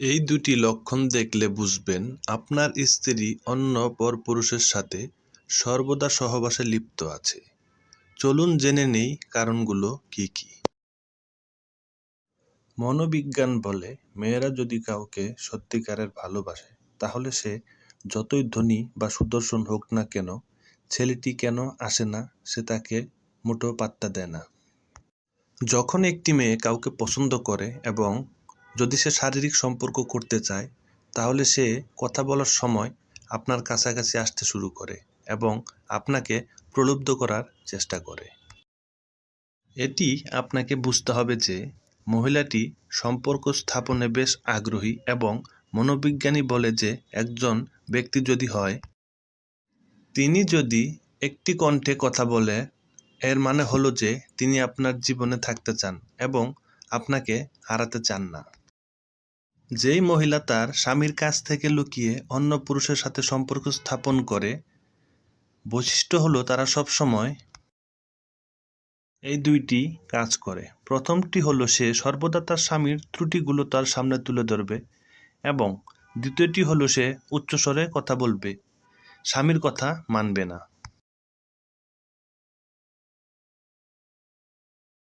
এই দুটি লক্ষণ দেখলে বুঝবেন আপনার স্ত্রী অন্য পরপুরুষের সাথে সর্বদা সহবাসে লিপ্ত আছে। চলুন জেনে নেই কারণগুলো কি কি। মনোবিজ্ঞান বলে, মেয়েরা যদি কাউকে সত্যিকারের ভালোবাসে, তাহলে সে যতই ধনী বা সুদর্শন হোক না কেন, ছেলেটি কেন আসে না, সে তাকে মুটো পাত্তা দেয় না। যখন একটি মেয়ে কাউকে পছন্দ করে এবং যদি সে শারীরিক সম্পর্ক করতে চায়, তাহলে সে কথা বলার সময় আপনার কাছাকাছি আসতে শুরু করে এবং আপনাকে প্রলুব্ধ করার চেষ্টা করে। এটি আপনাকে বুঝতে হবে যে মহিলাটি সম্পর্ক স্থাপনে বেশ আগ্রহী এবং মনোবিজ্ঞানী বলে যে একজন ব্যক্তি যদি হয়, তিনি যদি একটি কণ্ঠে কথা বলে, এর মানে হলো যে তিনি আপনার জীবনে থাকতে চান এবং আপনাকে হারাতে চান না। যেই মহিলা তার স্বামীর কাছ থেকে লুকিয়ে অন্য পুরুষের সাথে সম্পর্ক স্থাপন করে, বৈশিষ্ট্য হলো তারা সব সময় এই দুইটি কাজ করে। প্রথমটি হলো সে সর্বদা তার স্বামীর ত্রুটিগুলো তার সামনে তুলে ধরবে এবং দ্বিতীয়টি হলো সে উচ্চস্বরে কথা বলবে, স্বামীর কথা মানবে না।